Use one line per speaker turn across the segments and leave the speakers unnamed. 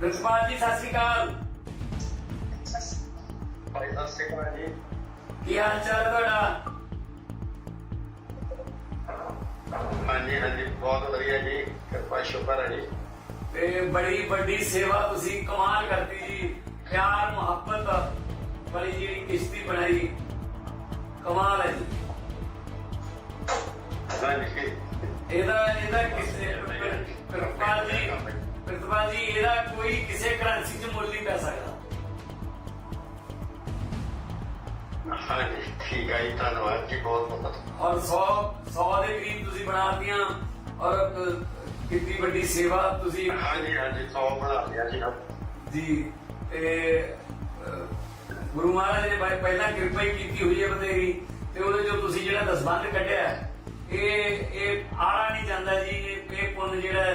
Principal ਜੀ ਸਤਿ ਸ਼੍ਰੀ ਅਕਾਲ।
ਭਾਈ ਸਤਿ ਸ਼੍ਰੀ ਅਕਾਲ ਜੀ।
ਕੀ ਹਾਲ ਚਾਲ ਤੁਹਾਡਾ?
ਹਾਂਜੀ ਹਾਂਜੀ ਬਹੁਤ ਵਧੀਆ ਜੀ। ਕਿਰਪਾ ਸ਼ੁਕਰ ਹੈ ਜੀ।
ਤੇ ਬੜੀ ਵੱਡੀ ਸੇਵਾ ਤੁਸੀਂ ਕਮਾਲ ਕਰਤੀ ਜੀ। ਪਿਆਰ ਮੁਹੱਬਤ ਵਾਲੀ ਜਿਹੜੀ ਕਿਸ਼ਤੀ ਬਣਾਈ ਕਮਾਲ ਹੈ ਜੀ।
ਹਾਂਜੀ।
ਇਹਦਾ ਇਹਦਾ ਕਿਸੇ ਪ੍ਰਿੰਸੀਪਲ ਜੀ ਇਹਦਾ ਕੋਈ ਕਿਸੇ ਕਰੰਸੀ 'ਚ ਮੁੱਲ ਨਹੀਂ ਪੈ ਸਕਦਾ।
ਹਾਂਜੀ ਠੀਕ ਹੈ ਜੀ ਧੰਨਵਾਦ ਜੀ ਬਹੁਤ ਬਹੁਤ
ਔਰ 100 100 ਦੇ ਕਰੀਬ ਤੁਸੀਂ ਬਣਾਤੀਆਂ ਔਰ ਅ, ਕਿੰਨੀ ਵੱਡੀ ਸੇਵਾ ਤੁਸੀਂ
ਹਾਂਜੀ ਹਾਂਜੀ ਸੌ ਬਣਾ ਲਿਆ ਜੀ
ਤੇ ਗੁਰੂ ਮਹਾਰਾਜ ਨੇ ਭਾਈ ਪਹਿਲਾਂ ਕਿਰਪਾ ਹੀ ਕੀਤੀ ਹੋਈ ਹੈ ਬਤੇਰੀ ਤੇ ਉਹਦੇ ਜੋ ਤੁਸੀਂ ਜਿਹੜਾ ਦਸਬੰਧ ਕੱਢਿਆ ਇਹ ਇਹ ਆੜਾ ਨਹੀਂ ਜਾਂਦਾ ਜੀ ਇਹ ਇਹ ਪੁੰਨ ਜਿਹੜਾ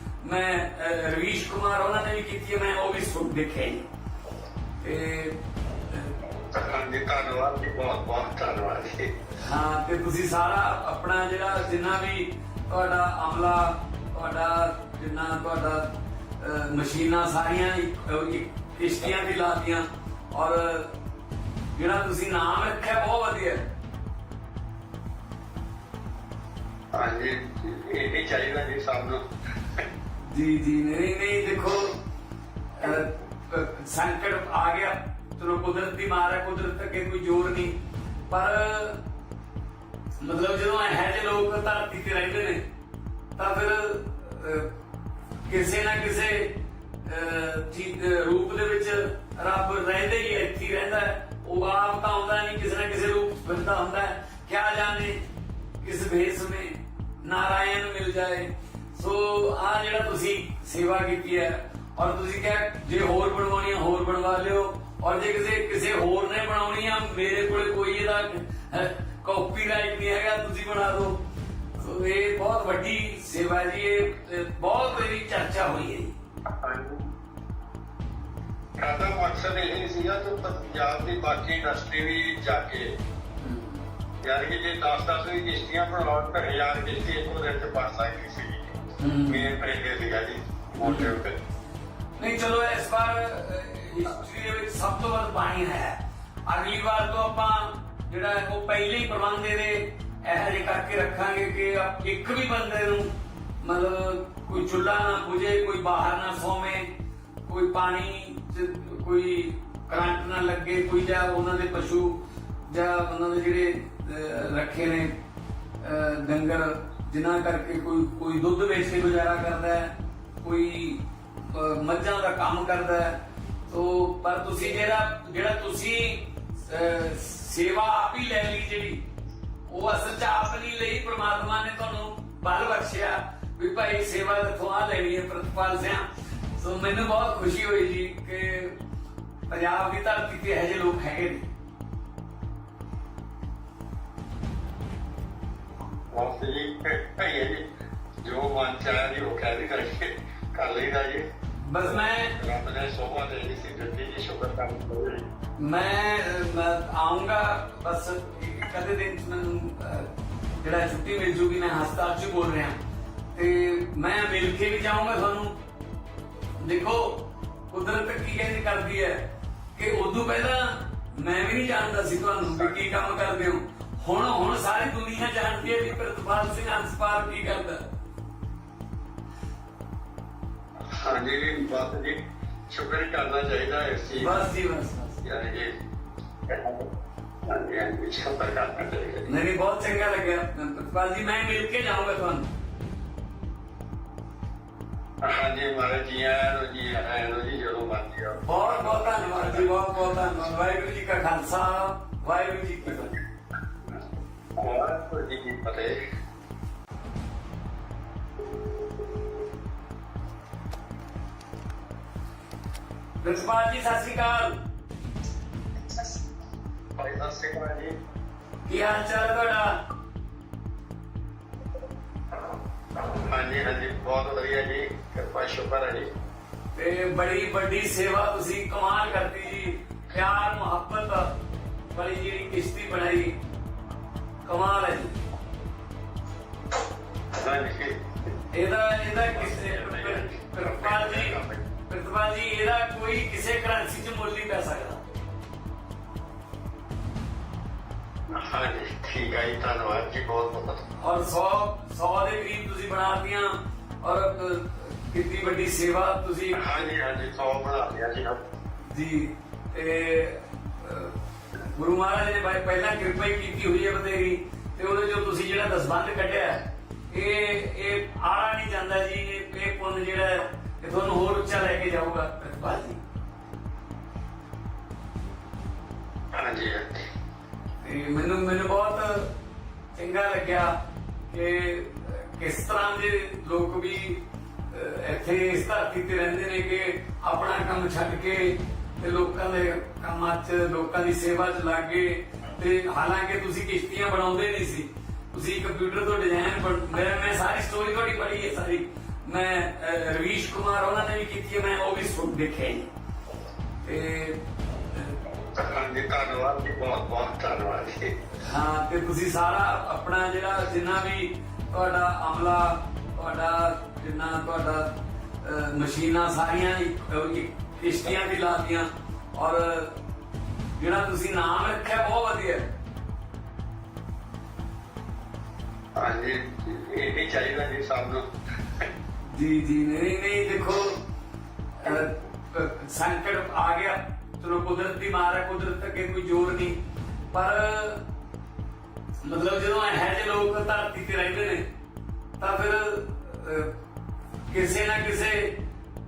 ਮੈਂ ਰਵੀਸ਼ ਕੁਮਾਰ ਉਹਨਾਂ ਨੇ ਵੀ ਕੀਤੀ ਹੈ ਮੈਂ ਉਹ ਵੀ ਸੁਣ ਦੇਖਿਆ ਜੀ। ਤੇ ਅਹ,
ਹਾਂਜੀ ਧੰਨਵਾਦ ਜੀ ਬਹੁਤ ਬਹੁਤ ਧੰਨਵਾਦ ਜੀ।
ਹਾਂ ਤੇ ਤੁਸੀਂ ਸਾਰਾ ਆਪਣਾ ਜਿਹੜਾ ਜਿੰਨਾ ਵੀ ਤੁਹਾਡਾ ਅਮਲਾ ਤੁਹਾਡਾ ਜਿੰਨਾ ਤੁਹਾਡਾ ਮਸ਼ੀਨਾਂ ਸਾਰੀਆਂ ਕਿਸ਼ਤੀਆਂ ਦੀ ਲਾਤੀਆਂ ਔਰ ਜਿਹੜਾ ਤੁਸੀਂ ਨਾਮ ਰੱਖਿਆ ਬਹੁਤ ਵਧੀਆ। ਹੈ।
ਹਾਂਜੀ ਇਹ ਚਾਹੀਦਾ ਜੀ ਸਭ ਨੂੰ।
ਜੀ ਜੀ ਨਹੀਂ ਨਹੀਂ ਦੇਖੋ ਅਹ, ਸੰਕਟ ਆ ਗਿਆ। ਚਲੋ ਕੁਦਰਤ ਦੀ ਮਾਰ ਹੈ ਕੁਦਰਤ ਅੱਗੇ ਕੋਈ ਜ਼ੋਰ ਨਹੀਂ। ਪਰ ਮਤਲਬ ਜਦੋਂ ਇਹੋ ਜਿਹੇ ਲੋਕ ਧਰਤੀ ਤੇ ਰਹਿੰਦੇ ਨੇ ਤਾਂ ਫਿਰ ਅਹ, ਕਿਸੇ ਨਾ ਕਿਸੇ ਅਹ, ਚੀਜ਼ ਅਹ, ਰੂਪ ਦੇ ਵਿੱਚ ਰੱਬ ਰਹਿੰਦੇ ਹੀ ਹੈ, ਇੱਥੇ ਹੀ ਰਹਿੰਦਾ ਹੈ। ਉਹ ਆਪ ਤਾਂ ਆਉਂਦਾ ਨਹੀਂ ਕਿਸੇ ਨਾ ਕਿਸੇ ਰੂਪ 'ਚ ਹੁੰਦਾ ਹੈ। ਕਿਆ ਜਾਣੇ ਕਿਸ ਭੇਸ ਵਿੱਚ ਨਾਰਾਇਣ ਮਿਲ ਜਾਏ। ਸੋ ਆ ਜਿਹੜਾ ਤੁਸੀਂ ਸੇਵਾ ਕੀਤੀ ਹੈ ਔਰ ਤੁਸੀਂ ਕਿਹਾ ਜੇ ਹੋਰ ਬਣਵਾਉਣੀ ਹੋਰ ਬਣਵਾ ਲਿਓ। ਔਰ ਜੇ ਕਿਸੇ ਕਿਸੇ ਹੋਰ ਨੇ ਬਣਾਉਣੀ ਆ ਮੇਰੇ ਕੋਲੇ ਕੋਈ ਇਹਦਾ ਕਾਪੀਰਾਈਟ ਨਹੀਂ ਹੈਗਾ ਤੁਸੀਂ ਬਣਾ ਦਿਓ। ਸੋ ਇਹ ਬਹੁਤ ਵੱਡੀ ਸੇਵਾ ਜੀ ਇਹ ਬਹੁਤ ਇਹਦੀ ਚਰਚਾ ਹੋਈ ਹੈ
ਸਾਡਾ ਮਕਸਦ ਇਹ ਸੀਗਾ ਕਿ ਪੰਜਾਬ ਦੀ ਬਾਕੀ ਇੰਡਸਟਰੀ ਵੀ ਜਾ ਕੇ ਯਾਨੀ ਕਿ ਜੇ 10-10 ਵੀ ਕਿਸ਼ਤੀਆਂ ਬਣਾਉਣ ਤਾਂ ਹਜ਼ਾਰ ਕਿਸ਼ਤੀ ਇੱਕ ਦਿਨ ਚ ਬਣ ਸਕਦੀ ਸੀ। ਮੇਨ ਪ੍ਰੇਗੇ ਸੀਗਾ ਜੀ ਮੋਟੇ ਉੱਤੇ।
ਨਹੀਂ ਚਲੋ ਇਸ ਵਾਰ ਹਿਸਟਰੀ ਦੇ ਵਿੱਚ ਸਭ ਤੋਂ ਵੱਧ ਪਾਣੀ ਹੈ। ਅਗਲੀ ਵਾਰ ਤੋਂ ਆਪਾਂ ਜਿਹੜਾ ਉਹ ਪਹਿਲੇ ਹੀ ਪ੍ਰਬੰਧ ਇਹਦੇ ਇਹੋ ਜਿਹੇ ਕਰਕੇ ਰੱਖਾਂਗੇ ਕਿ ਇੱਕ ਵੀ ਬੰਦੇ ਨੂੰ ਮਤਲਬ ਕੋਈ ਚੁੱਲ੍ਹਾ ਨਾ ਬੁਝੇ ਕੋਈ ਬਾਹਰ ਨਾ ਸੋਵੇ ਕੋਈ ਪਾਣੀ ਕੋਈ ਕਰੰਟ ਨਾ ਲੱਗੇ ਕੋਈ ਜਾਂ ਉਹਨਾਂ ਦੇ ਪਸ਼ੂ ਜਾਂ ਉਹਨਾਂ ਦੇ ਜਿਹੜੇ ਰੱਖੇ ਨੇ ਡੰਗਰ ਜਿਨ੍ਹਾਂ ਕਰਕੇ ਕੋਈ ਕੋਈ ਦੁੱਧ ਵੇਚ ਕੇ ਗੁਜ਼ਾਰਾ ਕਰਦਾ ਹੈ, ਕੋਈ ਮੱਝਾਂ ਦਾ ਕੰਮ ਕਰਦਾ ਹੈ, ਤੋ, ਪਰ ਤੁਸੀਂ ਜਿਹੜਾ ਜਿਹੜਾ ਤੁਸੀਂ ਸੇਵਾ ਆਪ ਹੀ ਲੈ ਲਈ ਜਿਹੜੀ, ਉਹ ਅਸਲ ਚ ਆਪ ਨਹੀਂ ਲਈ, ਪ੍ਰਮਾਤਮਾ ਨੇ ਤੁਹਾਨੂੰ ਬਲ ਬਖਸ਼ਿਆ ਵੀ ਭਾਈ ਸੇਵਾ ਇੱਥੋਂ ਆ ਲੈਣੀ ਹੈ ਪ੍ਰਤਪਾਲ ਸਿਆ। ਸੋ ਮੈਨੂੰ ਬਹੁਤ ਖੁਸ਼ੀ ਹੋਈ ਜੀ ਕਿ ਪੰਜਾਬ ਦੀ ਧਰਤੀ ਤੇ ਇਹੋ ਜਿਹੇ ਲੋਕ ਹੈਗੇ ਨੇ।
ਬਹੁਤ ਜੀ ਭਈਏ ਜੀ ਜੋ ਮਨ ਚਾਹਿਆ ਜੀ ਉਹ ਕਹਿ ਕਰਕੇ ਕਰ ਲਈਦਾ ਜੀ।
ਬਸ ਮੈਂ
ਰੱਬ ਨੇ ਸੋਭਾ ਦੇ ਦਿੱਤੀ ਸੀ ਦਿੱਤੀ ਜੀ ਸ਼ੁਕਰ ਕਰਨਾ ਜੀ
ਮੈਂ ਆਉਂਗਾ ਬਸ ਕਦੇ ਦਿਨ ਮੈਨੂੰ ਜਿਹੜਾ ਛੁੱਟੀ ਮਿਲ ਜੂਗੀ ਮੈਂ ਹਸਪਤਾਲ 'ਚ ਹੀ ਬੋਲ ਰਿਹਾ। ਤੇ ਮੈਂ ਮਿਲ ਕੇ ਵੀ ਜਾਊਂਗਾ ਤੁਹਾਨੂੰ। ਦੇਖੋ ਕੁਦਰਤ ਕੀ ਕਹਿੰਦੀ ਕਰਦੀ ਹੈ ਕਿ ਉਦੋਂ ਪਹਿਲਾਂ ਮੈਂ ਵੀ ਨਹੀਂ ਜਾਣਦਾ ਸੀ ਤੁਹਾਨੂੰ ਵੀ ਕੀ ਕੰਮ ਕਰਦੇ ਹੋ। ਹੁਣ ਹੁਣ ਸਾਰੀ ਦੁਨੀਆ ਜਾਣਦੀ ਹੈ ਕਿ ਪ੍ਰਤਪਾਲ ਸਿੰਘ ਅੰਸਪਾਲ ਕੀ ਕਰਦਾ।
ਹਾਂਜੀ ਜੀ ਬਸ ਜੀ ਸ਼ੁਕਰ ਕਰਨਾ ਚਾਹੀਦਾ ਇਸ ਚੀਜ਼ ਦਾ।
ਬਸ ਜੀ ਬਸ ਬਸ।
ਯਾਨੀ ਕਿ ਹਾਂਜੀ ਹਾਂਜੀ ਸ਼ੁਕਰ ਕਰਨਾ ਚਾਹੀਦਾ ਜੀ।
ਨਹੀਂ ਨਹੀਂ ਬਹੁਤ ਚੰਗਾ ਲੱਗਿਆ। ਪ੍ਰਤਪਾਲ ਜੀ ਮੈਂ ਮਿਲ ਕੇ ਜਾਊਂਗਾ ਤੁਹਾਨੂੰ।
ਹਾਂਜੀ ਮਹਾਰਾਜ ਜੀ ਆਇਆਂ ਨੂੰ ਜੀ ਆਇਆਂ ਨੂੰ ਜੀ ਜਦੋਂ ਮਰਜ਼ੀ ਆਓ।
ਬਹੁਤ ਬਹੁਤ ਧੰਨਵਾਦ ਜੀ ਬਹੁਤ ਬਹੁਤ ਧੰਨਵਾਦ। ਵਾਹਿਗੁਰੂ ਜੀ ਕਾ ਖਾਲਸਾ ਵਾਹਿਗੁਰੂ ਜੀ ਕੀ ਫਤਿਹ।
ਵਾਹਿਗੁਰੂ ਜੀ ਕੀ ਫਤਿਹ
ਪ੍ਰਿੰਸੀਪਲ ਜੀ ਸਤਿ ਸ਼੍ਰੀ ਅਕਾਲ
ਭਾਈ ਸਤਿ ਸ਼੍ਰੀ ਅਕਾਲ ਜੀ
ਕੀ ਹਾਲ ਚਾਲ ਹੈ ਤੁਹਾਡਾ
ਹਾਂਜੀ ਹਾਂਜੀ ਬਹੁਤ ਵਧੀਆ ਜੀ ਕਿਰਪਾ ਸ਼ੁਕਰ ਹੈ ਜੀ
ਤੇ ਬੜੀ ਵੱਡੀ ਸੇਵਾ ਤੁਸੀਂ ਕਮਾਲ ਕਰਤੀ ਜੀ ਪਿਆਰ ਮੁਹੱਬਤ ਵਾਲੀ ਜਿਹੜੀ ਕਿਸ਼ਤੀ ਬਣਾਈ ਕਮਾਲ ਹੈ। ਜੀ ਇਹਦਾ ਇਹਦਾ ਕਿਸੇ ਪ੍ਰਿੰਸੀਪਲ ਜੀ ਪ੍ਰਿੰਸੀਪਲ ਜੀ ਇਹਦਾ ਕੋਈ ਕਿਸੇ ਕਰੰਸੀ 'ਚ ਮੁੱਲ ਨਹੀਂ ਪੈ ਸਕਦਾ।
ਹਾਂਜੀ ਠੀਕ ਹੈ ਜੀ ਧੰਨਵਾਦ ਜੀ ਬਹੁਤ ਬਹੁਤ
ਔਰ 100 100 ਦੇ ਕਰੀਬ ਤੁਸੀਂ ਬਣਾਤੀਆਂ ਔਰ ਕਿੰਨੀ ਵੱਡੀ ਸੇਵਾ ਤੁਸੀਂ
ਹਾਂਜੀ ਹਾਂਜੀ ਸੌ ਬਣਾ ਲਿਆ ਜੀ।
ਜੀ ਤੇ ਗੁਰੂ ਮਹਾਰਾਜ ਨੇ ਬਾਈ ਪਹਿਲਾਂ ਕਿਰਪਾ ਹੀ ਕੀਤੀ ਹੋਈ ਹੈ ਬਤੇਰੀ ਤੇ ਉਹਦੇ ਜੋ ਤੁਸੀਂ ਜਿਹੜਾ ਦਸਬੰਧ ਕੱਢਿਆ ਇਹ ਇਹ ਆੜਾ ਨਹੀਂ ਜਾਂਦਾ ਜੀ ਇਹ ਇਹ ਪੁੰਨ ਜਿਹੜਾ ਇਹ ਤੁਹਾਨੂੰ ਹੋਰ ਉੱਚਾ ਲੈ ਕੇ ਜਾਊਗਾ। ਪ੍ਰਤਿਭਾ ਜੀ।
ਹਾਂਜੀ
ਤੇ ਮੈਨੂੰ ਮੈਨੂੰ ਬਹੁਤ ਚੰਗਾ ਲੱਗਿਆ ਕਿ ਕਿਸ ਤਰ੍ਹਾਂ ਦੇ ਲੋਕ ਵੀ ਇੱਥੇ ਇਸ ਧਰਤੀ ਤੇ ਰਹਿੰਦੇ ਨੇ ਕਿ ਆਪਣਾ ਕੰਮ ਛੱਡ ਕੇ ਤੇ ਲੋਕਾਂ ਦੇ ਕੰਮਾਂ 'ਚ ਲੋਕਾਂ ਦੀ ਸੇਵਾ 'ਚ ਲੱਗ ਗਏ। ਤੇ ਹਾਲਾਂਕਿ ਤੁਸੀਂ ਕਿਸ਼ਤੀਆਂ ਬਣਾਉਂਦੇ ਨਹੀਂ ਸੀ। ਤੁਸੀਂ ਕੰਪਿਊਟਰ ਤੋਂ ਡਿਜ਼ਾਈਨ ਮੈਂ ਮੈਂ ਸਾਰੀ ਸਟੋਰੀ ਤੁਹਾਡੀ ਪੜ੍ਹੀ ਹੈ ਸਾਰੀ। ਮੈਂ ਰਵੀਸ਼ ਕੁਮਾਰ ਉਹਨਾਂ ਨੇ ਵੀ ਕੀਤੀ ਹੈ ਮੈਂ ਉਹ ਵੀ ਸੁਣ ਦੇਖਿਆ ਤੇ ਅ,
ਹਾਂਜੀ ਧੰਨਵਾਦ ਜੀ ਬਹੁਤ ਬਹੁਤ ਧੰਨਵਾਦ ਜੀ।
ਹਾਂ ਤੇ ਤੁਸੀਂ ਸਾਰਾ ਆਪਣਾ ਜਿਹੜਾ ਜਿੰਨਾ ਵੀ ਤੁਹਾਡਾ ਅਮਲਾ ਤੁਹਾਡਾ ਜਿੰਨਾ ਤੁਹਾਡਾ ਮਸ਼ੀਨਾਂ ਸਾਰੀਆਂ ਇੱਕ ਕਿਸ਼ਤੀਆਂ ਦੀ ਲਾਤੀਆਂ। ਔਰ ਜਿਹੜਾ ਤੁਸੀਂ ਨਾਮ ਰੱਖਿਆ ਬਹੁਤ ਵਧੀਆ ਹੈ।
ਹਾਂਜੀ ਇਹ ਹੀ ਚਾਹੀਦਾ ਜੀ ਸਭ ਨੂੰ।
ਜੀ ਜੀ ਨਹੀਂ ਨਹੀਂ ਦੇਖੋ ਸੰਕਟ ਆ ਗਿਆ। ਚਲੋ ਕੁਦਰਤ ਦੀ ਮਾਰ ਹੈ ਕੁਦਰਤ ਅੱਗੇ ਕੋਈ ਜ਼ੋਰ ਨਹੀਂ। ਪਰ ਮਤਲਬ ਜਦੋਂ ਇਹੋ ਜਿਹੇ ਲੋਕ ਧਰਤੀ ਤੇ ਰਹਿੰਦੇ ਨੇ ਤਾਂ ਫਿਰ ਕਿਸੇ ਨਾ ਕਿਸੇ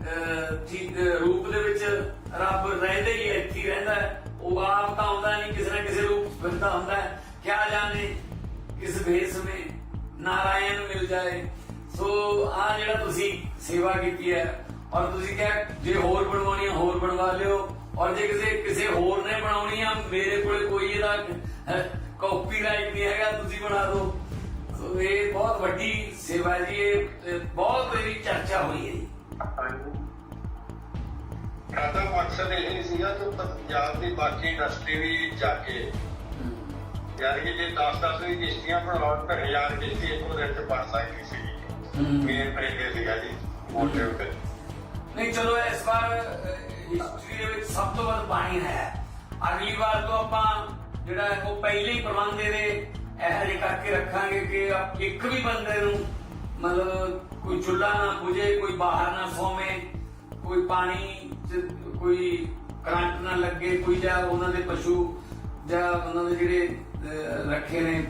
ਅਹ, ਰੂਪ ਦੇ ਵਿੱਚ ਰੱਬ ਰਹਿੰਦੇ ਹੀ ਇੱਥੇ ਰਹਿੰਦਾ ਉਹ ਆਪ ਤਾਂ ਆਉਂਦਾ ਨਹੀਂ ਕਿਸੇ ਨਾ ਕਿਸੇ ਰੂਪ 'ਚ ਹੁੰਦਾ ਹੈ। ਕਿਆ ਜਾਣੇ ਕਿਸ ਭੇਸ ਵਿੱਚ ਨਾਰਾਇਣ ਮਿਲ ਜਾਏ। ਸੋ ਆ ਜਿਹੜਾ ਤੁਸੀਂ ਸੇਵਾ ਕੀਤੀ ਹੈ ਔਰ ਤੁਸੀਂ ਕਿਹਾ ਜੇ ਹੋਰ ਬਣਵਾਉਣੀ ਹੈ ਹੋਰ ਬਣਵਾ ਲਿਓ। ਔਰ ਜੇ ਕਿਸੇ ਕਿਸੇ ਹੋਰ ਨੇ ਬਣਾਉਣੀ ਆ ਮੇਰੇ ਕੋਲ ਕੋਈ ਇਹਦਾ ਕਾਪੀਰਾਈਟ ਨਹੀਂ ਹੈਗਾ ਤੁਸੀਂ ਬਣਾ ਦਿਓ। ਸੋ ਇਹ ਬਹੁਤ ਵੱਡੀ ਸੇਵਾ ਜੀ ਇਹ ਇਹ ਬਹੁਤ ਇਹਦੀ ਚਰਚਾ ਹੋਈ ਹੈ ਜੀ।
ਸਾਡਾ ਮਕਸਦ ਇਹ ਸੀਗਾ ਕਿ ਪੰਜਾਬ ਦੀ ਬਾਕੀ ਇੰਡਸਟਰੀ ਵੀ ਜਾ ਕੇ ਯਾਨੀ ਕਿ ਜੇ 10-10 ਵੀ ਕਿਸ਼ਤੀਆਂ ਬਣਾਉਣ ਤਾਂ ਹਜ਼ਾਰ ਕਿਸ਼ਤੀ ਇੱਕੋ ਦਿਨ ਚ ਬਣ ਸਕਦੀ ਸੀ। ਮੇਨ ਪ੍ਰੇਗੇ ਸੀਗਾ ਜੀ ਮੋਟੇ ਉੱਤੇ
ਨਹੀਂ ਚਲੋ ਇਸ ਵਾਰ ਹਿਸਟਰੀ ਦੇ ਵਿੱਚ ਸਭ ਤੋਂ ਵੱਧ ਪਾਣੀ ਹੈ। ਅਗਲੀ ਵਾਰ ਤੋਂ ਆਪਾਂ ਜਿਹੜਾ ਉਹ ਪਹਿਲੇ ਹੀ ਪ੍ਰਬੰਧ ਇਹਦੇ ਇਹੋ ਜਿਹੇ ਕਰਕੇ ਰੱਖਾਂਗੇ ਕਿ ਇੱਕ ਵੀ ਬੰਦੇ ਨੂੰ ਮਤਲਬ ਕੋਈ ਚੁੱਲ੍ਹਾ ਨਾ ਬੁਝੇ ਕੋਈ ਬਾਹਰ ਨਾ ਸੋਵੇ, ਕੋਈ ਪਾਣੀ 'ਚ ਕੋਈ ਕਰੰਟ ਨਾ ਲੱਗੇ, ਕੋਈ ਜਾਂ ਉਹਨਾਂ ਦੇ ਪਸ਼ੂ ਜਾਂ ਉਹਨਾਂ ਦੇ ਜਿਹੜੇ ਰੱਖੇ ਨੇ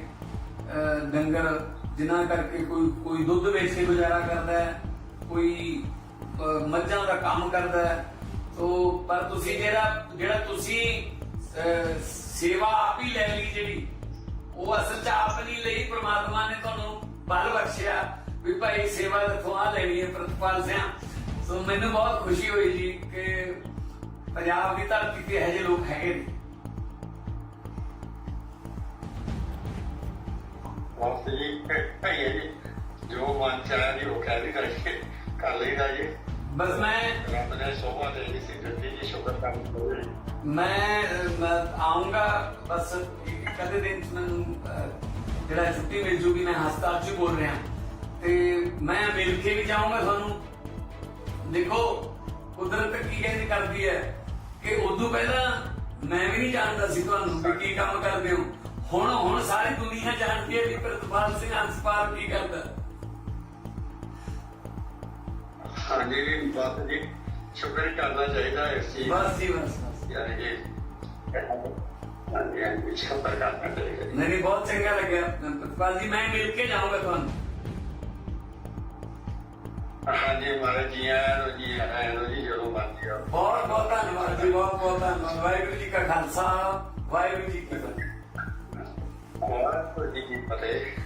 ਡੰਗਰ, ਜਿਨ੍ਹਾਂ ਕਰਕੇ ਕੋਈ ਕੋਈ ਦੁੱਧ ਵੇਚੇ ਗੁਜ਼ਾਰਾ ਕਰਦਾ ਹੈ, ਕੋਈ ਮੱਝਾਂ ਦਾ ਕੰਮ ਕਰਦਾ ਹੈ ਸੋ ਪਰ ਤੁਸੀਂ ਜਿਹੜਾ ਜਿਹੜਾ ਤੁਸੀਂ ਸੇਵਾ ਆਪ ਹੀ ਲੈ ਲਈ ਜਿਹੜੀ, ਉਹ ਅਸਲ ਚ ਆਪ ਨਹੀਂ ਲਈ ਪ੍ਰਮਾਤਮਾ ਨੇ ਤੁਹਾਨੂੰ ਬਲ ਬਖਸ਼ਿਆ। ਵੀ ਭਾਈ ਸੇਵਾ ਤੋਂ ਆ ਲੈਣੀ ਹੈ ਪ੍ਰਤਪਾਲ ਸਿਆ। ਸੋ ਮੈਨੂੰ ਬਹੁਤ ਖੁਸ਼ੀ ਹੋਈ ਜੀ ਕਿ ਪੰਜਾਬ ਦੀ ਧਰਤੀ ਤੇ ਇਹੋ ਜਿਹੇ ਲੋਕ ਹੈਗੇ ਨੇ।
ਬਹੁਤ ਜੀ ਭਈਏ ਜੀ ਜੋ ਮਨ ਚ ਆਇਆ ਜੀ ਉਹ ਕਹਿ ਵੀ ਕਰਕੇ ਕਰ ਲਈਦਾ ਜੀ।
ਬਸ ਮੈਂ
ਰੱਬ ਨੇ ਸੋਭਾ ਦੇ ਦਿੱਤੀ ਸੀ ਦਿੱਤੀ ਜੀ ਸ਼ੁਕਰ ਕਰਨ ਹੋਵੇ
ਮੈਂ ਆਉਂਗਾ ਬਸ ਅੱਧੇ ਦਿਨ ਮੈਨੂੰ ਜਿਹੜਾ ਛੁੱਟੀ ਮਿਲ ਜੂਗੀ ਮੈਂ ਹਸਪਤਾਲ ਚ ਬੋਲ ਰਿਹਾ। ਤੇ ਮੈਂ ਮਿਲ ਕੇ ਵੀ ਜਾਊਂਗਾ ਤੁਹਾਨੂੰ। ਦੇਖੋ ਕੁਦਰਤ ਕੀ ਕਹਿੰਦੀ ਕਰਦੀ ਹੈ ਕਿ ਉਦੋਂ ਪਹਿਲਾਂ ਮੈਂ ਵੀ ਨਹੀਂ ਜਾਣਦਾ ਸੀ ਤੁਹਾਨੂੰ ਵੀ ਕੀ ਕੰਮ ਕਰਦੇ ਹੋ। ਹੁਣ ਹੁਣ ਸਾਰੀ ਦੁਨੀਆ ਜਾਣਦੀ ਹੈ ਵੀ ਪ੍ਰਤਪਾਲ ਸਿੰਘ ਹੰਸਪਾਲ ਕੀ ਕਰਦਾ।
ਹਾਂਜੀ ਜੀ ਬਸ ਜੀ। ਸ਼ੁਕਰ ਕਰਨਾ ਚਾਹੀਦਾ ਇਸ ਚੀਜ਼।
ਬਸ ਜੀ ਬਸ
ਯਾਨੀ ਕਿ ਹਾਂਜੀ ਹਾਂਜੀ ਸ਼ੁਕਰ ਕਰਨਾ ਚਾਹੀਦਾ
ਨਹੀਂ ਬਹੁਤ ਚੰਗਾ ਲੱਗਿਆ ਪ੍ਰਤਪਾਲ ਜੀ ਮੈਂ ਮਿਲ ਕੇ ਜਾਊਂਗਾ ਤੁਹਾਨੂੰ।
ਹਾਂਜੀ ਮਹਾਰਾਜ ਜੀ ਆਇਆਂ ਨੂੰ ਜੀ ਆਇਆਂ ਨੂੰ ਜੀ ਜਦੋਂ ਮਰਜ਼ੀ ਆਓ।
ਬਹੁਤ ਬਹੁਤ ਧੰਨਵਾਦ ਜੀ ਬਹੁਤ ਬਹੁਤ ਧੰਨਵਾਦ। ਵਾਹਿਗੁਰੂ ਜੀ ਕਾ ਖਾਲਸਾ ਵਾਹਿਗੁਰੂ ਜੀ ਕੀ ਫਤਿਹ।
ਵਾਹਿਗੁਰੂ ਜੀ ਕੀ ਫਤਿਹ।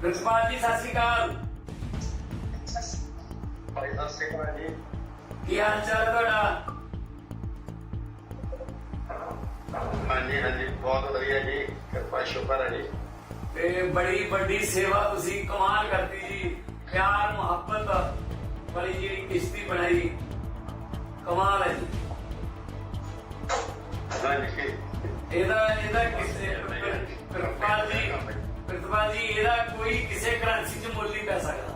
ਪ੍ਰਿੰਸੀਪਲ ਜੀ ਸਤਿ ਸ਼੍ਰੀ ਅਕਾਲ।
ਭਾਈ ਸਤਿ ਸ਼੍ਰੀ ਅਕਾਲ ਜੀ।
ਕੀ ਹਾਲ ਚਾਲ ਤੁਹਾਡਾ?
ਸ਼ੁਕਰ ਹੈ ਜੀ।
ਤੇ ਬੜੀ ਵੱਡੀ ਸੇਵਾ ਤੁਸੀਂ ਕਮਾਲ ਕਰਤੀ ਜੀ। ਪਿਆਰ ਮੁਹੱਬਤ ਵਾਲੀ ਜਿਹੜੀ ਕਿਸ਼ਤੀ ਬਣਾਈ। ਕਮਾਲ ਹੈ ਜੀ। ਇਹਦਾ ਇਹਦਾ ਕਿਸੇ ਪ੍ਰਿੰਸੀਪਲ ਜੀ ਪ੍ਰਿੰਸੀਪਲ ਜੀ ਇਹਦਾ ਕੋਈ ਕਿਸੇ ਕਰੰਸੀ 'ਚ ਮੁੱਲ ਨਹੀਂ ਪੈ ਸਕਦਾ।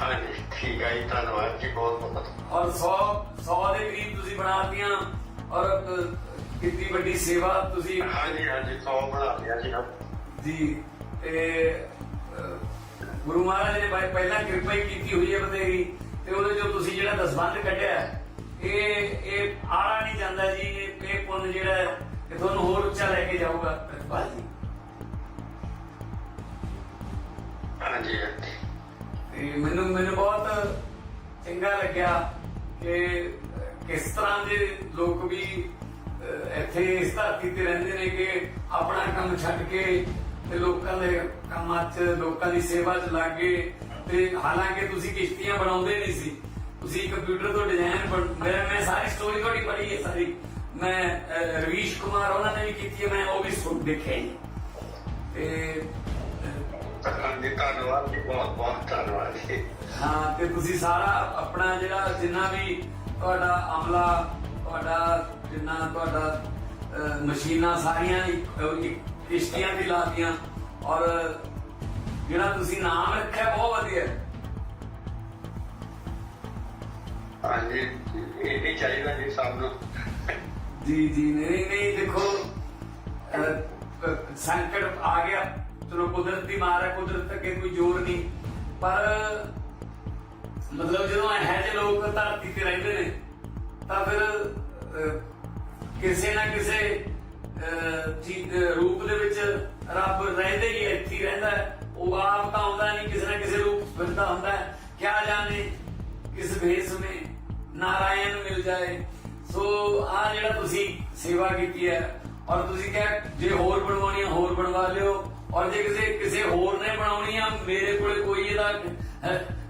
ਹਾਂਜੀ ਠੀਕ ਹੈ ਧੰਨਵਾਦ ਜੀ ਬਹੁਤ ਬਹੁਤ।
ਔਰ 100 100 ਦੇ ਕਰੀਬ ਤੁਸੀਂ ਬਣਾਤੀਆਂ ਔਰ ਕਿੰਨੀ ਵੱਡੀ ਸੇਵਾ ਤੁਸੀਂ
ਹਾਂਜੀ ਹਾਂਜੀ ਸੌ ਬਣਾ ਲਿਆ ਜੀ
ਜੀ ਤੇ ਗੁਰੂ ਮਹਾਰਾਜ ਨੇ ਪਹਿਲਾਂ ਕਿਰਪਾ ਹੀ ਕੀਤੀ ਹੋਈ ਹੈ ਬਤੇਰੀ ਤੇ ਉਹਦੇ ਜੋ ਤੁਸੀਂ ਜਿਹੜਾ ਦਸਬੰਧ ਕੱਢਿਆ ਇਹ ਇਹ ਆੜਾ ਨਹੀਂ ਜਾਂਦਾ ਜੀ ਇਹ ਇਹ ਪੁੰਨ ਜਿਹੜਾ ਇਹ ਤੁਹਾਨੂੰ ਹੋਰ ਉੱਚਾ ਲੈ ਕੇ ਜਾਊਗਾ। ਪ੍ਰਿਤਪਾਲ ਜੀ।
ਹਾਂਜੀ।
ਤੇ ਮੈਨੂੰ ਮੈਨੂੰ ਬਹੁਤ ਚੰਗਾ ਲੱਗਿਆ ਕਿ ਕਿਸ ਤਰ੍ਹਾਂ ਦੇ ਲੋਕ ਵੀ ਇੱਥੇ ਇਸ ਧਰਤੀ ਤੇ ਰਹਿੰਦੇ ਨੇ ਕਿ ਆਪਣਾ ਕੰਮ ਛੱਡ ਕੇ ਤੇ ਲੋਕਾਂ ਦੇ ਕੰਮਾਂ 'ਚ ਲੋਕਾਂ ਦੀ ਸੇਵਾ 'ਚ ਲੱਗ ਗਏ। ਤੇ ਹਾਲਾਂਕਿ ਤੁਸੀਂ ਕਿਸ਼ਤੀਆਂ ਬਣਾਉਂਦੇ ਨਹੀਂ ਸੀ। ਤੁਸੀਂ ਕੰਪਿਊਟਰ ਤੋਂ ਡਿਜ਼ਾਈਨ ਮੈਂ ਮੈਂ ਸਾਰੀ ਸਟੋਰੀ ਤੁਹਾਡੀ ਪੜ੍ਹੀ ਹੈ ਸਾਰੀ। ਮੈਂ ਰਵੀਸ਼ ਕੁਮਾਰ ਉਹਨਾਂ ਨੇ ਵੀ ਕੀਤੀ ਹੈ ਮੈਂ ਉਹ ਵੀ ਸੁਣ ਦੇਖਿਆ ਤੇ
ਧੰਨਵਾਦ ਜੀ ਬਹੁਤ ਬਹੁਤ ਧੰਨਵਾਦ ਜੀ।
ਹਾਂ ਤੇ ਤੁਸੀਂ ਸਾਰਾ ਆਪਣਾ ਜਿਹੜਾ ਜਿੰਨਾ ਵੀ ਤੁਹਾਡਾ ਅਮਲਾ ਤੁਹਾਡਾ ਜਿੰਨਾ ਤੁਹਾਡਾ ਮਸ਼ੀਨਾਂ ਸਾਰੀਆਂ ਕਿਸ਼ਤੀਆਂ ਦੀ ਲਾਤੀਆਂ ਔਰ ਜਿਹੜਾ ਤੁਸੀਂ ਨਾਮ ਰੱਖਿਆ ਬਹੁਤ ਵਧੀਆ ਹੈ।
ਹਾਂਜੀ ਇਹ ਵੀ ਚਾਹੀਦਾ ਜੀ ਸਭ ਨੂੰ।
ਜੀ ਜੀ ਨਹੀਂ ਨਹੀਂ ਦੇਖੋ ਸੰਕਟ ਆ ਗਿਆ। ਚਲੋ ਕੁਦਰਤ ਦੀ ਮਾਰ ਹੈ ਕੁਦਰਤ ਅੱਗੇ ਕੋਈ ਜ਼ੋਰ ਨਹੀਂ। ਪਰ ਮਤਲਬ ਜਦੋਂ ਇਹ ਜਿਹੇ ਲੋਕ ਧਰਤੀ ਤੇ ਰਹਿੰਦੇ ਨੇ ਤਾਂ ਫਿਰ ਕਿਸੇ ਨਾ ਕਿਸੇ ਅਹ, ਰੂਪ ਦੇ ਵਿੱਚ ਰੱਬ ਰਹਿੰਦੇ ਹੀ ਇੱਥੇ ਰਹਿੰਦਾ ਉਹ ਆਪ ਤਾਂ ਆਉਂਦਾ ਨਹੀਂ ਕਿਸੇ ਨਾ ਕਿਸੇ ਰੂਪ ਚ ਫਿਰਦਾ ਹੁੰਦਾ ਕਿਆ ਜਾਣੇ ਕਿਸ ਭੇਸ ਵਿੱਚ ਨਾਰਾਇਣ ਮਿਲ ਜਾਏ। ਸੋ ਆ ਜਿਹੜਾ ਤੁਸੀਂ ਸੇਵਾ ਕੀਤੀ ਹੈ ਔਰ ਤੁਸੀਂ ਕਿਹਾ ਜੇ ਹੋਰ ਬਣਵਾਉਣੀ ਹੈ ਹੋਰ ਬਣਵਾ ਲਿਓ। ਔਰ ਜੇ ਕਿਸੇ ਕਿਸੇ ਹੋਰ ਨੇ ਬਣਾਉਣੀ ਆ ਮੇਰੇ ਕੋਲ ਕੋਈ ਇਹਦਾ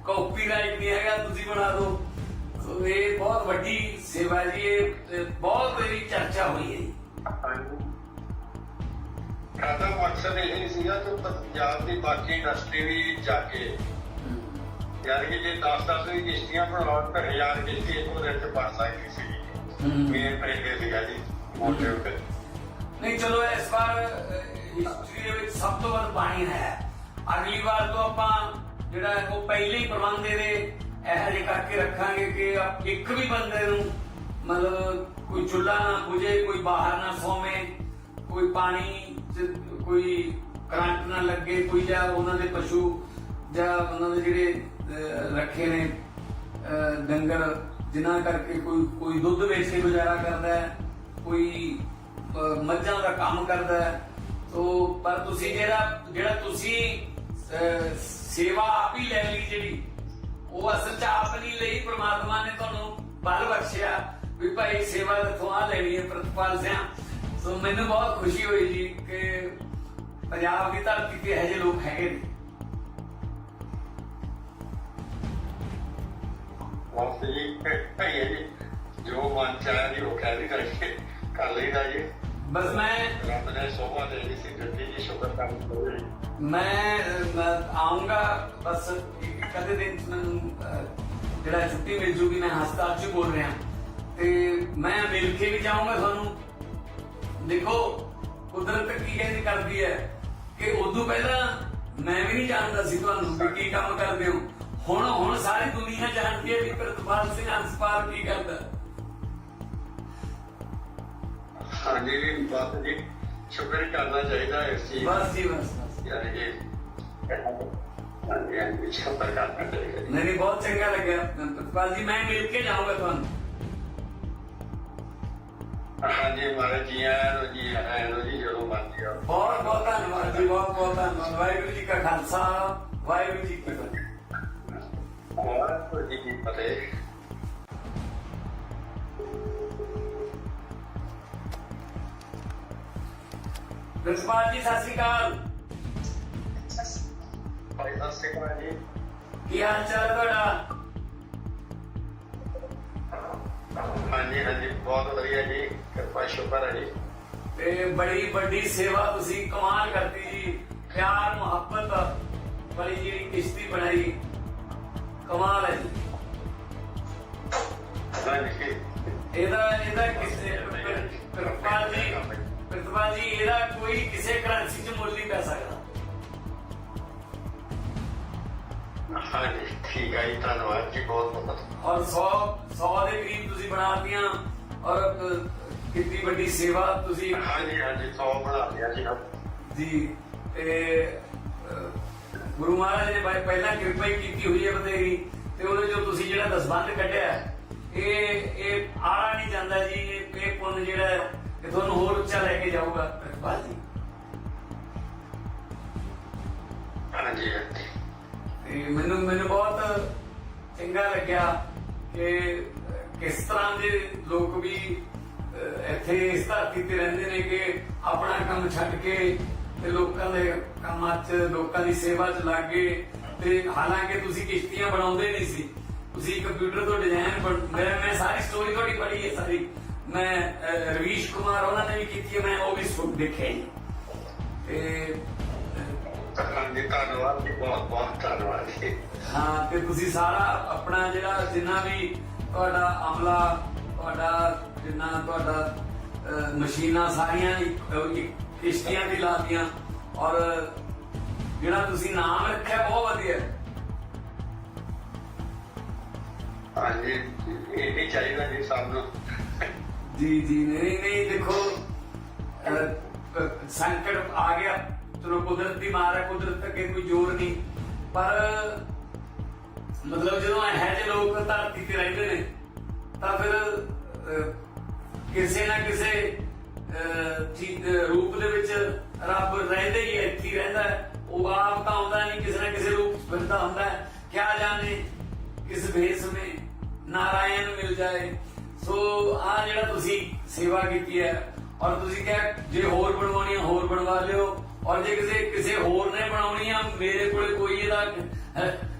ਕਾਪੀਰਾਈਟ ਨਹੀਂ ਹੈਗਾ ਤੁਸੀਂ ਬਣਾ ਦਿਓ। ਸੋ ਇਹ ਬਹੁਤ ਵੱਡੀ ਸੇਵਾ ਹੈ ਜੀ ਇਹ ਬਹੁਤ ਇਹਦੀ ਚਰਚਾ ਹੋਈ ਹੈ
ਸਾਡਾ ਮਕਸਦ ਇਹ ਸੀਗਾ ਕਿ ਪੰਜਾਬ ਦੀ ਬਾਕੀ ਇੰਡਸਟਰੀ ਵੀ ਜਾ ਕੇ ਯਾਨੀ ਕਿ ਜੇ 10-10 ਵੀ ਕਿਸ਼ਤੀਆਂ ਬਣਾਉਣ ਤਾਂ ਹਜ਼ਾਰ ਕਿਸ਼ਤੀ ਇੱਕੋ ਦਿਨ ਚ ਬਣ ਸਕਦੀ ਸੀ।
ਹਮ।
ਮੇਨ ਪ੍ਰੇਗੇ ਸੀਗਾ ਜੀ ਮੋਟੇ ਉੱਤੇ।
ਨਹੀਂ ਚਲੋ ਇਸ ਵਾਰ ਹਿਸਟਰੀ ਦੇ ਵਿੱਚ ਸਭ ਤੋਂ ਵੱਧ ਪਾਣੀ ਹੈ। ਅਗਲੀ ਵਾਰ ਤੋਂ ਆਪਾਂ ਜਿਹੜਾ ਹੈ ਉਹ ਪਹਿਲੇ ਹੀ ਪ੍ਰਬੰਧ ਇਹੋ ਕਰਕੇ ਰੱਖਾਂਗੇ ਕਿ ਇੱਕ ਵੀ ਬੰਦੇ ਨੂੰ ਮਤਲਬ ਕੋਈ ਚੁੱਲ੍ਹਾ ਨਾ ਬੁਝੇ, ਕੋਈ ਬਾਹਰ ਨਾ ਸੋਵੇ, ਕੋਈ ਪਾਣੀ ਕੋਈ ਕਰੰਟ ਨਾ ਲੱਗੇ, ਕੋਈ ਜਾਂ ਉਹਨਾਂ ਦੇ ਪਸ਼ੂ ਜਾਂ ਉਹਨਾਂ ਦੇ ਜਿਹੜੇ ਰੱਖੇ ਨੇ ਡੰਗਰ, ਜਿਨ੍ਹਾਂ ਕਰਕੇ ਕੋਈ ਕੋਈ ਦੁੱਧ ਵੇਚ ਕੇ ਗੁਜ਼ਾਰਾ ਕਰਦਾ ਹੈ, ਕੋਈ ਮੱਝਾਂ ਦਾ ਕੰਮ ਕਰਦਾ ਹੈ ਸੋ ਪਰ ਤੁਸੀਂ ਜਿਹੜਾ ਜਿਹੜਾ ਤੁਸੀਂ ਸੇਵਾ ਆਪ ਹੀ ਲੈ ਲਈ ਜਿਹੜੀ, ਉਹ ਅਸਲ ਚ ਆਪ ਨਹੀਂ ਲਈ, ਪ੍ਰਮਾਤਮਾ ਨੇ ਤੁਹਾਨੂੰ ਬਲ ਬਖਸ਼ਿਆ। ਵੀ ਭਾਈ ਸੇਵਾ ਤੋਂ ਆ ਲੈਣੀ ਹੈ ਪ੍ਰਤਪਾਲ ਸਿਆ। ਸੋ ਮੈਨੂੰ ਬਹੁਤ ਖੁਸ਼ੀ ਹੋਈ ਜੀ ਕਿ ਪੰਜਾਬ ਦੀ ਧਰਤੀ ਤੇ ਇਹੋ ਜਿਹੇ ਲੋਕ ਹੈਗੇ ਨੇ।
ਬਹੁਤ ਜੀ ਭਈਏ ਜੀ ਜੋ ਮਨ ਚ ਆਇਆ ਜੀ ਉਹ ਕਹਿ ਵੀ ਕਰਕੇ ਕਰ ਲਈਦਾ ਜੀ।
ਬਸ ਮੈਂ
ਰੱਬ ਨੇ ਸੋਭਾ ਦੇ ਦਿੱਤੀ ਸੀ ਜੱਟੀ ਜੀ ਸ਼ੁਕਰ ਕਰਦਾ ਜੀ
ਮੈਂ ਅਹ, ਮੈਂ ਆਉਂਗਾ ਬਸ ਇੱਕ ਇੱਕ ਅੱਧੇ ਦਿਨ ਚ ਮੈਨੂੰ ਅਹ, ਜਿਹੜਾ ਛੁੱਟੀ ਮਿਲ ਜੂਗੀ ਮੈਂ ਹਸਪਤਾਲ ਚ ਬੋਲ ਰਿਹਾ। ਤੇ ਮੈਂ ਮਿਲ ਕੇ ਵੀ ਜਾਊਂਗਾ ਤੁਹਾਨੂੰ। ਦੇਖੋ ਕੁਦਰਤ ਕੀ ਕਹਿੰਦੀ ਕਰਦੀ ਹੈ ਕਿ ਉਦੋਂ ਪਹਿਲਾਂ ਮੈਂ ਵੀ ਨਹੀਂ ਜਾਣਦਾ ਸੀ ਤੁਹਾਨੂੰ ਵੀ ਕੀ ਕੰਮ ਕਰਦੇ ਹੋ। ਹੁਣ ਹੁਣ ਸਾਰੀ ਦੁਨੀਆ ਜਾਣਦੀ ਹੈ ਵੀ ਪ੍ਰਤਪਾਲ ਸਿੰਘ ਹੰਸਪਾਲ ਕੀ ਕਰਦਾ।
ਹਾਂਜੀ ਵੀ ਬਾਤ ਜੀ। ਸ਼ੁਕਰ ਕਰਨਾ ਚਾਹੀਦਾ ਇਸ ਚੀਜ਼।
ਬਸ ਜੀ ਬਸ
ਯਾਨੀ ਕਿ ਹਾਂਜੀ ਹਾਂਜੀ ਸ਼ੁਕਰ ਕਰਨਾ ਚਾਹੀਦਾ
ਨਹੀਂ ਬਹੁਤ ਚੰਗਾ ਲੱਗਿਆ। ਪ੍ਰਤਪਾਲ ਜੀ ਮੈਂ ਮਿਲ ਕੇ ਜਾਊਂਗਾ ਤੁਹਾਨੂੰ।
ਹਾਂਜੀ ਮਾਰੇ ਜੀ ਆਇਆਂ ਨੂੰ ਜੀ ਆਇਆਂ ਨੂੰ ਜੀ ਜਦੋਂ ਮਰਜ਼ੀ ਆਓ।
ਬਹੁਤ ਬਹੁਤ ਧੰਨਵਾਦ ਜੀ ਬਹੁਤ ਬਹੁਤ ਧੰਨਵਾਦ। ਵਾਹਿਗੁਰੂ ਜੀ ਕਾ ਖਾਲਸਾ ਵਾਹਿਗੁਰੂ ਜੀ ਕੀ ਫਤਿਹ।
ਵਾਹਿਗੁਰੂ ਜੀ ਕੀ ਫਤਿਹ।
ਪ੍ਰਿੰਸੀਪਲ ਜੀ ਸਤਿ ਸ਼੍ਰੀ ਅਕਾਲ।
ਸਤਿ ਸ਼੍ਰੀ ਅਕਾਲ ਜੀ।
ਕੀ ਹਾਲ ਚਾਲ ਤੁਹਾਡਾ?
ਹਾਂਜੀ ਹਾਂਜੀ ਬਹੁਤ ਵਧੀਆ ਜੀ। ਕਿਰਪਾ ਸ਼ੁਕਰ ਹੈ ਜੀ।
ਤੇ ਬੜੀ ਵੱਡੀ ਸੇਵਾ ਤੁਸੀਂ ਕਮਾਲ ਕਰਤੀ ਜੀ। ਪਿਆਰ ਮੁਹੱਬਤ ਵਾਲੀ ਜਿਹੜੀ ਕਿਸ਼ਤੀ ਬਣਾਈ। ਕਮਾਲ ਹੈ ਜੀ। ਇਹਦਾ ਇਹਦਾ ਕਿਸੇ ਪ੍ਰਿੰਸੀਪਲ ਜੀ ਪ੍ਰਿੰਸੀਪਲ ਜੀ ਇਹਦਾ ਕੋਈ ਕਿਸੇ ਕਰੰਸੀ 'ਚ ਮੁੱਲ ਨਹੀਂ ਪੈ ਸਕਦਾ।
ਹਾਂਜੀ ਠੀਕ ਹੈ ਜੀ ਧੰਨਵਾਦ ਜੀ ਬਹੁਤ ਬਹੁਤ।
ਔਰ 100 100 ਦੇ ਕਰੀਬ ਤੁਸੀਂ ਬਣਾਤੀਆਂ ਔਰ ਕਿੰਨੀ ਵੱਡੀ ਸੇਵਾ ਤੁਸੀਂ
ਹਾਂਜੀ ਹਾਂਜੀ ਸੌ ਬਣਾ ਲਿਆ ਜੀ ਹਾਂ
ਜੀ ਤੇ ਗੁਰੂ ਮਹਾਰਾਜ ਨੇ ਬਾਈ ਪਹਿਲਾਂ ਕਿਰਪਾ ਹੀ ਕੀਤੀ ਹੋਈ ਹੈ ਬਤੇਰੀ ਤੇ ਉਹਦੇ ਜੋ ਤੁਸੀਂ ਜਿਹੜਾ ਦਸਬੰਧ ਕੱਢਿਆ ਇਹ ਇਹ ਆੜਾ ਨਹੀਂ ਜਾਂਦਾ ਜੀ ਇਹ ਇਹ ਪੁੰਨ ਜਿਹੜਾ ਹੈ, ਇਹ ਤੁਹਾਨੂੰ ਹੋਰ ਉੱਚਾ ਲੈ ਕੇ ਜਾਊਗਾ। ਪ੍ਰਿੰਸੀਪਲ ਜੀ।
ਹਾਂਜੀ।
ਤੇ ਮੈਨੂੰ ਮੈਨੂੰ ਬਹੁਤ ਚੰਗਾ ਲੱਗਿਆ ਕਿ ਕਿਸ ਤਰ੍ਹਾਂ ਦੇ ਲੋਕ ਵੀ ਇੱਥੇ ਇਸ ਧਰਤੀ ਤੇ ਰਹਿੰਦੇ ਨੇ ਕਿ ਆਪਣਾ ਕੰਮ ਛੱਡ ਕੇ ਤੇ ਲੋਕਾਂ ਦੇ ਕੰਮਾਂ 'ਚ ਲੋਕਾਂ ਦੀ ਸੇਵਾ 'ਚ ਲੱਗ ਗਏ। ਤੇ ਹਾਲਾਂਕਿ ਤੁਸੀਂ ਕਿਸ਼ਤੀਆਂ ਬਣਾਉਂਦੇ ਨਹੀਂ ਸੀ। ਤੁਸੀਂ ਕੰਪਿਊਟਰ ਤੋਂ ਡਿਜ਼ਾਈਨ ਮੈਂ ਮੈਂ ਸਾਰੀ ਸਟੋਰੀ ਤੁਹਾਡੀ ਪੜ੍ਹੀ ਹੈ ਸਾਰੀ। ਮੈਂ ਰਵੀਸ਼ ਕੁਮਾਰ ਉਹਨਾਂ ਨੇ ਵੀ ਕੀਤੀ ਹੈ ਮੈਂ ਉਹ ਵੀ ਸੁਣ ਦੇਖਿਆ ਜੀ ਤੇ
ਹਾਂਜੀ ਧੰਨਵਾਦ ਜੀ ਬਹੁਤ ਬਹੁਤ ਧੰਨਵਾਦ ਜੀ।
ਹਾਂ ਤੇ ਤੁਸੀਂ ਸਾਰਾ ਆਪਣਾ ਜਿਹੜਾ ਜਿੰਨਾ ਵੀ ਤੁਹਾਡਾ ਅਮਲਾ ਤੁਹਾਡਾ ਜਿੰਨਾ ਤੁਹਾਡਾ ਮਸ਼ੀਨਾਂ ਸਾਰੀਆਂ ਕਿਸ਼ਤੀਆਂ ਦੀ ਲਾਤੀਆਂ ਔਰ ਜਿਹੜਾ ਤੁਸੀਂ ਨਾਮ ਰੱਖਿਆ ਬਹੁਤ ਵਧੀਆ ਹੈ।
ਹਾਂਜੀ ਇਹ ਵੀ ਚਾਹੀਦਾ ਜੀ ਸਭ ਨੂੰ।
ਜੀ ਜੀ ਨਹੀਂ ਨਹੀਂ ਦੇਖੋ ਸੰਕਟ ਆ ਗਿਆ। ਚਲੋ ਕੁਦਰਤ ਦੀ ਮਾਰ ਹੈ ਕੁਦਰਤ ਅੱਗੇ ਕੋਈ ਜ਼ੋਰ ਨਹੀਂ। ਪਰ ਮਤਲਬ ਜਦੋਂ ਇਹ ਜਿਹੇ ਲੋਕ ਧਰਤੀ ਤੇ ਰਹਿੰਦੇ ਨੇ ਤਾਂ ਫਿਰ ਕਿਸੇ ਨਾ ਕਿਸੇ ਅਹ, ਰੂਪ ਦੇ ਵਿੱਚ ਰੱਬ ਰਹਿੰਦੇ ਹੀ ਇੱਥੇ ਰਹਿੰਦਾ ਉਹ ਆਪ ਤਾਂ ਆਉਂਦਾ ਨਹੀਂ ਕਿਸੇ ਨਾ ਕਿਸੇ ਰੂਪ ਬੰਦਾ ਹੁੰਦਾ ਹੈ। ਕਿਆ ਜਾਣੇ ਕਿਸ ਭੇਸ ਵਿੱਚ ਨਾਰਾਇਣ ਮਿਲ ਜਾਏ। ਸੋ ਆ ਜਿਹੜਾ ਤੁਸੀਂ ਸੇਵਾ ਕੀਤੀ ਹੈ ਔਰ ਤੁਸੀਂ ਕਿਹਾ ਜੇ ਹੋਰ ਬਣਵਾਉਣੀ ਆ ਹੋਰ ਬਣਵਾ ਲਿਓ। ਔਰ ਜੇ ਕਿਸੇ ਕਿਸੇ ਹੋਰ ਨੇ ਬਣਾਉਣੀ ਆ ਮੇਰੇ ਕੋਲ ਕੋਈ ਇਹਦਾ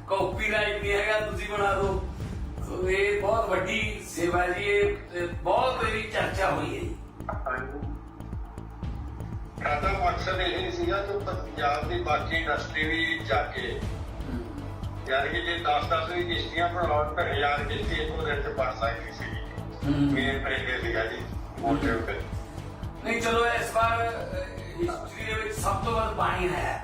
ਕਾਪੀਰਾਈਟ ਨਹੀਂ ਹੈਗਾ ਤੁਸੀਂ ਬਣਾ ਦਿਓ। ਇਹ ਬਹੁਤ ਵੱਡੀ ਸੇਵਾ ਜੀ ਇਹ ਬਹੁਤ ਇਹਦੀ ਚਰਚਾ ਹੋਈ ਹੈ
ਸਾਡਾ ਮਕਸਦ ਇਹ ਸੀਗਾ ਕਿ ਪੰਜਾਬ ਦੀ ਬਾਕੀ ਇੰਡਸਟਰੀ ਵੀ ਜਾ ਕੇ ਯਾਨੀ ਕਿ ਜੇ 10-10 ਵੀ ਕਿਸ਼ਤੀਆਂ ਬਣਾਉਣ ਤਾਂ ਹਜ਼ਾਰ ਕਿਸ਼ਤੀ ਇੱਕੋ ਦਿਨ ਚ ਬਣ ਸਕਦੀ ਸੀ। ਮੇਨ ਪ੍ਰੇਗੇ ਸੀਗਾ ਜੀ ਮੋਟੇ ਉੱਤੇ।
ਨਹੀਂ ਚਲੋ ਇਸ ਵਾਰ ਹਿਸਟਰੀ ਦੇ ਵਿੱਚ ਸਭ ਤੋਂ ਵੱਧ ਪਾਣੀ ਹੈ।